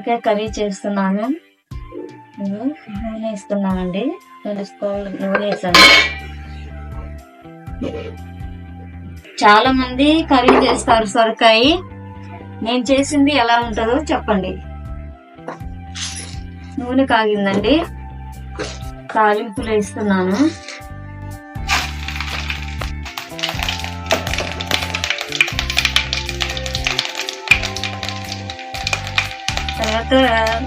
సొరకాయ కర్రీ చేస్తున్నాను. నూనె ఇస్తున్నానండి. రెండు స్పూన్లు నూనె వేసాను చాలా మంది కర్రీ చేస్తారు సొరకాయ. నేను చేసింది ఎలా ఉంటుందో చెప్పండి. నూనె కాగిందండి. తాలింపులు వేస్తున్నాను. తర్వాత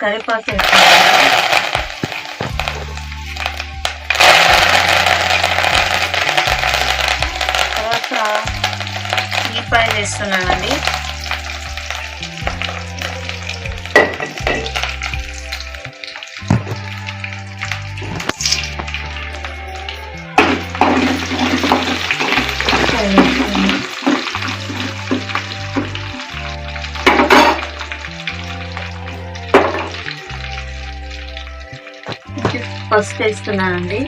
కరివేపాకు వేస్తున్నాను తర్వాత ఉల్లిపాయలు వేస్తున్నానండి పసుపు వేస్తున్నానండి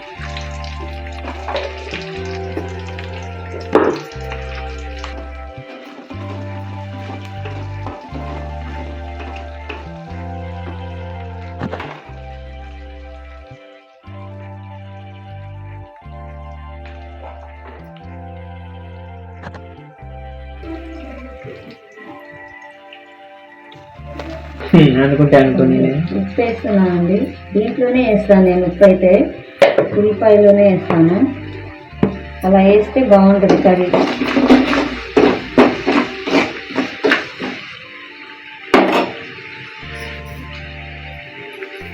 Hmm, అనుకుంటే అనుకోని ఉప్పు వేస్తున్నానండి దీంట్లోనే వేస్తాను నేను ఉప్పు అయితే ఉల్లిపాయలోనే వేస్తాను. అలా వేస్తే బాగుంటుంది కర్రీ.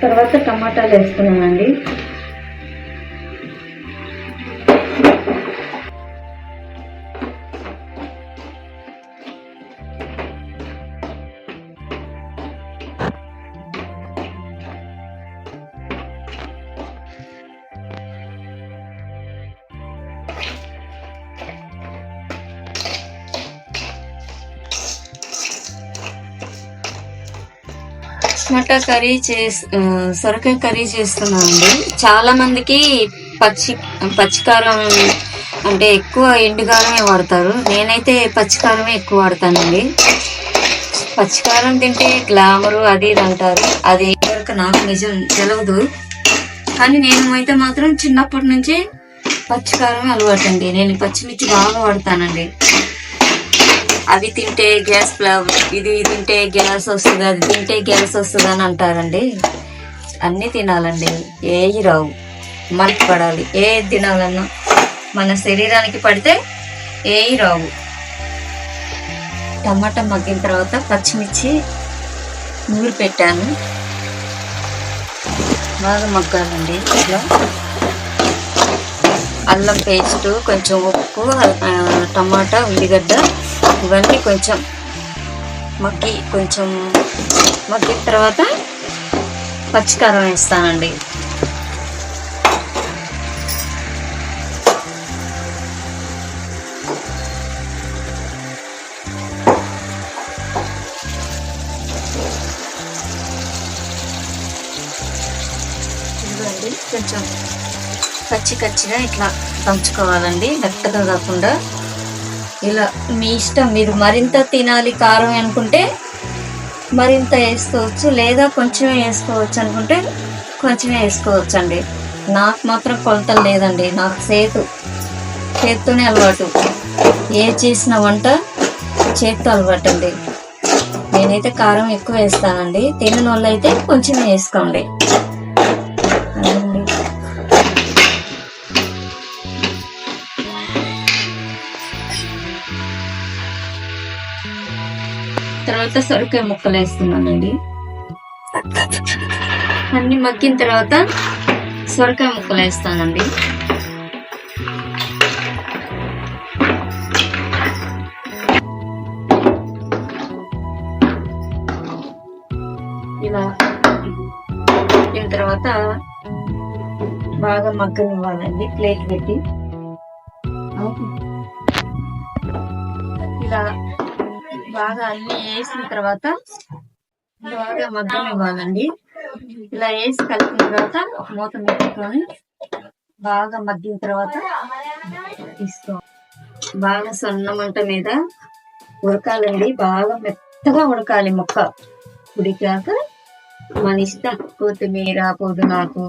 తర్వాత టమాటాలు వేస్తున్నానండి. టమాటా కర్రీ చేసి సొరకాయ కర్రీ చేస్తున్నామండి. చాలా మందికి పచ్చి పచ్చికారం అంటే ఎక్కువ ఎండుకారమే వాడతారు. నేనైతే పచ్చికారమే ఎక్కువ వాడతానండి. పచ్చికారం తింటే గ్లామరు అది ఇది అంటారు. అది వరకు నాకు నిజం తెలియదు కానీ నేను అయితే మాత్రం చిన్నప్పటి నుంచి పచ్చికారమే అలవాటండి. నేను పచ్చిమిర్చి బాగా వాడతానండి. అవి తింటే గ్యాస్ ఇది తింటే గ్యాస్ వస్తుంది అది తింటే గ్యాస్ వస్తుంది అని అంటారండి. అన్నీ తినాలండి. ఏవి రావు. మనకి పడాలి. ఏది తినాలన్నా మన శరీరానికి పడితే ఏవి రావు. టమాటా మగ్గిన తర్వాత పచ్చిమిర్చి నూరు పెట్టాను. బాగా మగ్గాలండి ఇట్లా. అల్లం పేస్ట్ కొంచెం ఉప్పు టమాటా ఉల్లిగడ్డ ఇవన్నీ కొంచెం మగ్గి కొంచెం మగ్గిన తర్వాత పచ్చికారం వేస్తానండి. కొంచెం కచ్చి కచ్చిగా ఇట్లా దంచుకోవాలండి మెత్తగా కాకుండా. ఇలా మీ ఇష్టం మీరు మరింత తినాలి కారం అనుకుంటే మరింత వేసుకోవచ్చు లేదా కొంచెమే వేసుకోవచ్చు అనుకుంటే కొంచెమే వేసుకోవచ్చు అండి నాకు మాత్రం కొలతలు లేదండి నాకు సేతు చేత్తోనే అలవాటు. ఏ చేసిన వంట చేత్తో అలవాటు అండి నేనైతే కారం ఎక్కువ వేస్తానండి తినని వాళ్ళు అయితే కొంచెమే వేసుకోండి. తర్వాత సొరకాయ ముక్కలు వేస్తున్నానండి అన్ని మగ్గిన తర్వాత సొరకాయ ముక్కలు వేస్తానండి ఇలా దీని తర్వాత బాగా మగ్గనివ్వాలండి ప్లేట్ పెట్టి. ఇలా బాగా అన్ని వేసిన తర్వాత బాగా మగ్గం ఇవ్వాలండి. ఇలా వేసి కలిపిన తర్వాత మూత పెట్టుకొని బాగా మగ్గిన తర్వాత తీసుకో బాగా సన్న మంట మీద ఉడకాలండి. బాగా మెత్తగా ఉడకాలి మొక్క. ఉడికాక మన ఇష్టం కొత్తిమీర పుదీనాకు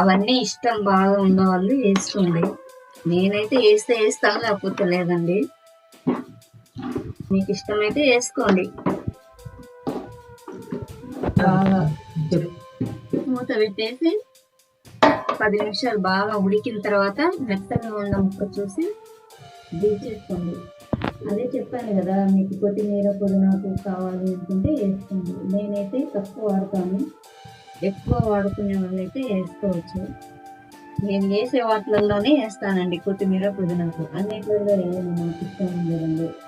అవన్నీ ఇష్టం బాగా ఉన్న వాళ్ళు వేసుకోండి. నేనైతే వేస్తే వేస్తాను లేకపోతే లేదండి. మీకు ఇష్టమైతే వేసుకోండి. బాగా మూత పెట్టేసి పది నిమిషాలు బాగా ఉడికిన తర్వాత మెత్తగా ఉన్న ముక్క చూసి దించేసుకోండి. అదే చెప్పాను కదా మీకు కొత్తిమీర పుదీనాకు కావాలి అనుకుంటే వేసుకోండి. నేనైతే తక్కువ వాడతాను. ఎక్కువ వాడుకునే వాళ్ళైతే వేసుకోవచ్చు. నేను వేసే వాటిలలోనే వేస్తానండి కొత్తిమీర పుదీనాకు. అన్నిట్లలో నాకు ఇష్టం ఉమ్.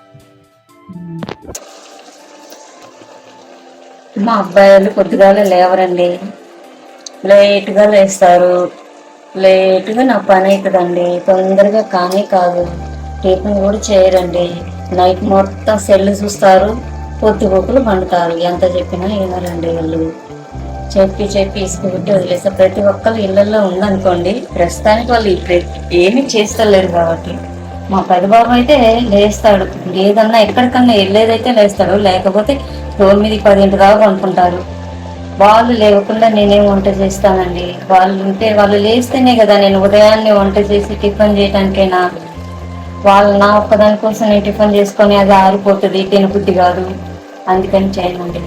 మా అబ్బాయిలు పొద్దుగాల లేవరండి. లేట్గా లేస్తారు. లేట్గా నా పని అవుతుందండి తొందరగా కానీ కాదు. టిఫిన్ కూడా చేయరండి. నైట్ మొత్తం సెల్ చూస్తారు. పొద్దు బొక్కులు పండుతారు. ఎంత చెప్పినా ఏమరండి వాళ్ళు. చెప్పి చెప్పి ఇసుకుబెట్టి వదిలేస్తారు. ప్రతి ఒక్కరు ఇళ్ళలో ఉందనుకోండి ప్రస్తుతానికి వాళ్ళు ఇప్పుడు ఏమీ చేస్తలేరు కాబట్టి. మా పెద్దబాబు అయితే లేస్తాడు. లేదన్నా ఎక్కడికన్నా వెళ్ళేదైతే లేస్తాడు. లేకపోతే తొమ్మిది పదింటి దాకా అనుకుంటారు వాళ్ళు లేవకుండా నేనేం వంట చేస్తానండి? వాళ్ళు ఉంటే వాళ్ళు లేస్తేనే కదా నేను ఉదయాన్నే వంట చేసి టిఫిన్ చేయడానికైనా వాళ్ళు నా ఒక్కదాని కోసం నేను టిఫిన్ చేసుకొని అది ఆరిపోతుంది తినబుద్ధి కాదు. అందుకని చేయనండి.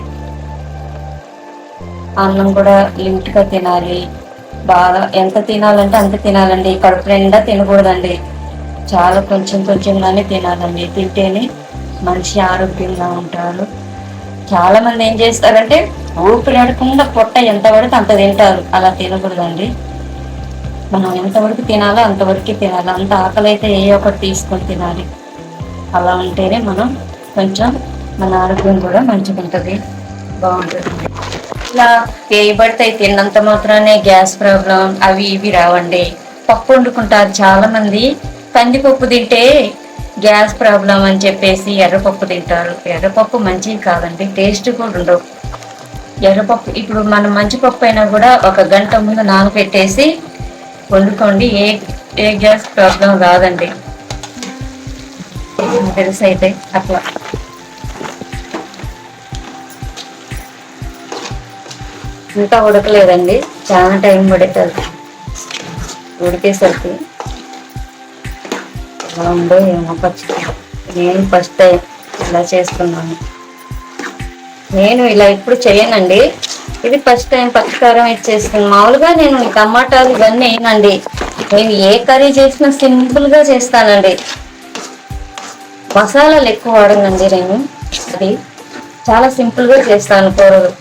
అన్నం కూడా లిమిట్గా తినాలి. బాగా ఎంత తినాలంటే అంత తినాలండి. కడుపు నిండా తినకూడదండి. చాలా కొంచెం కొంచెంగానే తినాలండి. తింటేనే మనిషి ఆరోగ్యంగా ఉంటారు చాలా మంది ఏం చేస్తారంటే ఊపిరి ఆడకుండా పొట్ట ఎంత పడితే అంత తింటారు. అలా తినకూడదండి. మనం ఎంతవరకు తినాలో అంతవరకు తినాలి. అంత ఆకలి అయితే ఏ ఒకటి తీసుకొని తినాలి. అలా ఉంటేనే మనం కొంచెం మన ఆరోగ్యం కూడా మంచిగా ఉంటుంది బాగుంటుంది ఇలా వేయబడితే తిన్నంత మాత్రానే గ్యాస్ ప్రాబ్లం అవి ఇవి రావండి. పప్పు వండుకుంటారు చాలా మంది కందిపప్పు తింటే గ్యాస్ ప్రాబ్లం అని చెప్పేసి ఎర్రపప్పు తింటారు. ఎర్రపప్పు మంచిది కాదండి టేస్ట్ కూడా ఉండవు ఎర్రపప్పు ఇప్పుడు మనం మంచి పప్పు అయినా కూడా ఒక గంట ముందు నానబెట్టేసి వండుకోండి ఏ ఏ గ్యాస్ ప్రాబ్లం రాదండి. తెలుసు అయితే అట్లా. ఇంకా ఉడకలేదండి చాలా టైం పడేసరికి ఉడికేసరికి. ఎలా ఉందో ఏమో పచ్చి నేను ఫస్ట్ టైం ఇలా చేస్తున్నాను. నేను ఇలా ఇప్పుడు చేయనండి. ఇది ఫస్ట్ టైం పచ్చికారం ఇచ్చేస్తుంది మామూలుగా నేను టమాటాలు ఇవన్నీ వేయనండి నేను ఏ కర్రీ చేసినా సింపుల్గా చేస్తానండి. మసాలాలు ఎక్కువ వాడనండి నేను. అది చాలా సింపుల్గా చేస్తాను కూరలు.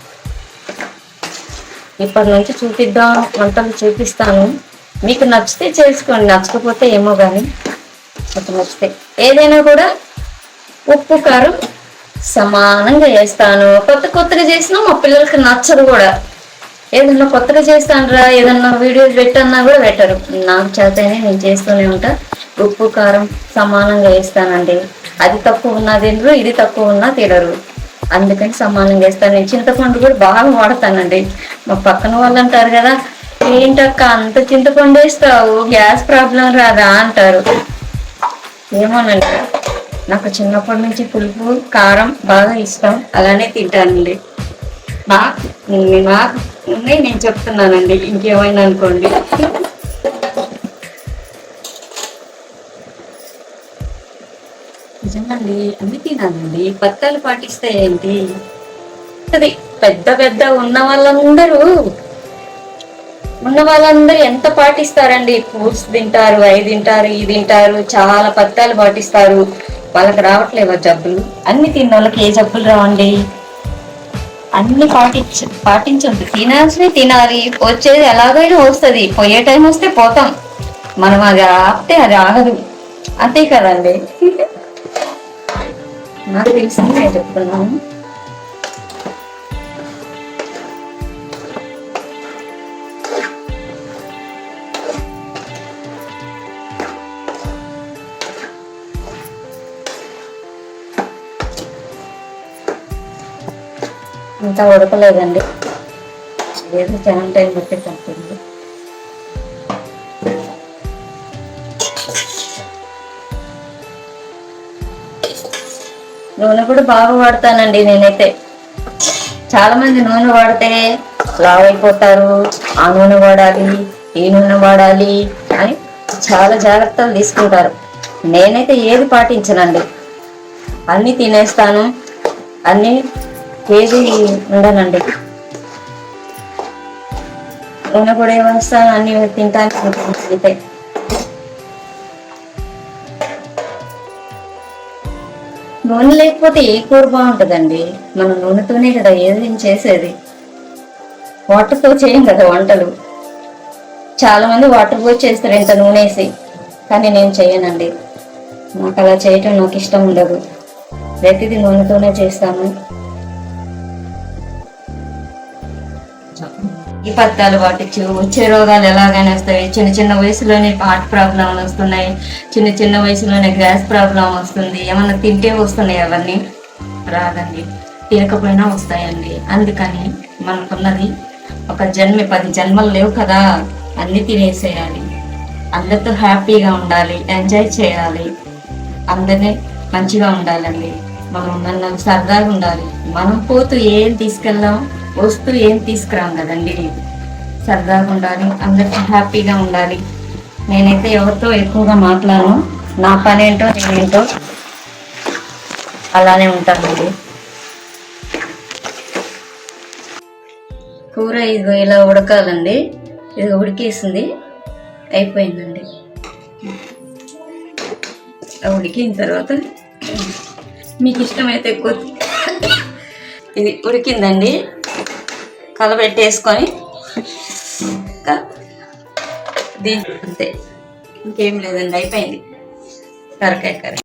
ఇప్పటి నుంచి చూపిద్దాం వంటలు చూపిస్తాను. మీకు నచ్చితే చేసుకోండి నచ్చకపోతే ఏమో కానీ కొంచెం నచ్చితే ఏదైనా కూడా ఉప్పు కారం సమానంగా చేస్తాను కొత్త కొత్తగా చేసినా మా పిల్లలకి నచ్చదు కూడా. ఏదన్నా కొత్తగా చేస్తానురా ఏదన్నా వీడియోస్ పెట్టన్నా కూడా పెట్టరు. నాకు చేతనే నేను చేస్తూనే ఉంటా. ఉప్పు కారం సమానంగా వేస్తానండి. అది తక్కువ ఉన్నా తినరు ఇది తక్కువ ఉన్నా తినరు. అందుకని సమానంగా వేస్తాను. నేను చింతపండు కూడా బాగా వాడతానండి. మా పక్కన వాళ్ళు అంటారు కదా ఏంటక్క అంత చింతపండు వేస్తావు? గ్యాస్ ప్రాబ్లం రాదా? అంటారు. ఏమోనండి. నాకు చిన్నప్పటి నుంచి పులుపు కారం బాగా ఇష్టం. అలానే తింటానండి. బా నాకు ఉన్నాయి నేను చెప్తున్నానండి. ఇంకేమైనా అనుకోండి. నిజమండి అన్ని తినాలండి. పత్తాలు పాటిస్తే ఏంటి? అది పెద్ద పెద్ద ఉన్న వాళ్ళందరూ ఉన్న వాళ్ళందరూ ఎంత పాటిస్తారండి? ఫ్రూట్స్ తింటారు అవి తింటారు ఇది తింటారు చాలా పత్తాలు పాటిస్తారు. వాళ్ళకి రావట్లేవా జబ్బులు? అన్ని తిన్న వాళ్ళకి ఏ జబ్బులు రావండి? అన్ని పాటించ పాటించొద్దు తినాల్సినవి తినాలి. వచ్చేది ఎలాగైనా వస్తుంది. పోయే టైం వస్తే పోతాం. మనం అది ఆపితే అది ఆగదు. అంతే కదండి? నాకు తెలిసింది నేను చెప్తున్నాను. ఇంకా ఉడకలేదండి. ఏదో చాలా టైం బట్టి నూనె కూడా బాగా వాడతానండి నేనైతే. చాలా మంది నూనె వాడితే లావ్ అయిపోతారు ఆ నూనె వాడాలి ఈ నూనె వాడాలి అని చాలా జాగ్రత్తలు తీసుకుంటారు. నేనైతే ఏది పాటించనండి. అన్ని తినేస్తాను. అన్ని ఏది ఉండనండి నూనె కూడా ఏమేస్తాను అన్ని తింటానికి అయితే నూనె లేకపోతే ఏ కూర బాగుంటుందండి? మనం నూనెతోనే కదా ఏది చేసేది? వాటర్తో చేయం కదా వంటలు. చాలా మంది వాటర్ పోసి చేస్తారు ఇంత నూనె వేసి. కానీ నేను చేయనండి. నాకు అలా చేయటం నాకు ఇష్టం ఉండదు. ప్రతిదీ నూనెతోనే చేస్తాను ఈ పత్తాలు పాటించు వచ్చే రోగాలు ఎలాగైనా వస్తాయి. చిన్న చిన్న వయసులోనే హార్ట్ ప్రాబ్లం వస్తున్నాయి. చిన్న చిన్న వయసులోనే గ్యాస్ ప్రాబ్లం వస్తుంది. ఏమన్నా తింటే వస్తున్నాయి అవన్నీ? రాదండి. తినకపోయినా వస్తాయండి. అందుకని మనకున్నది ఒక జన్మ పది జన్మలు లేవు కదా. అన్ని తినేసేయాలి. అందరితో హ్యాపీగా ఉండాలి. ఎంజాయ్ చేయాలి. అందరినీ మంచిగా ఉండాలండి. మనం నన్ను సరదాగా ఉండాలి. మనం పోతూ ఏం తీసుకెళ్ళాం వస్తూ ఏం తీసుకురాం కదండి? సరదాగా ఉండాలి అందరికీ హ్యాపీగా ఉండాలి. నేనైతే ఎవరితో ఎక్కువగా మాట్లాడను. నా పని ఏంటో నేనేంటో అలానే ఉంటానండి. కూర ఇది ఇలా ఉడకాలండి. ఇది ఉడికేసింది. అయిపోయిందండి. ఉడికిన తర్వాత మీకు ఇష్టమైతే కొద్ది ఇది ఉడికిందండి. కలబెట్టేసుకొని ఇంకా దీని అంతే. ఇంకేం లేదండి అయిపోయింది. కరకాయ కర్రీ.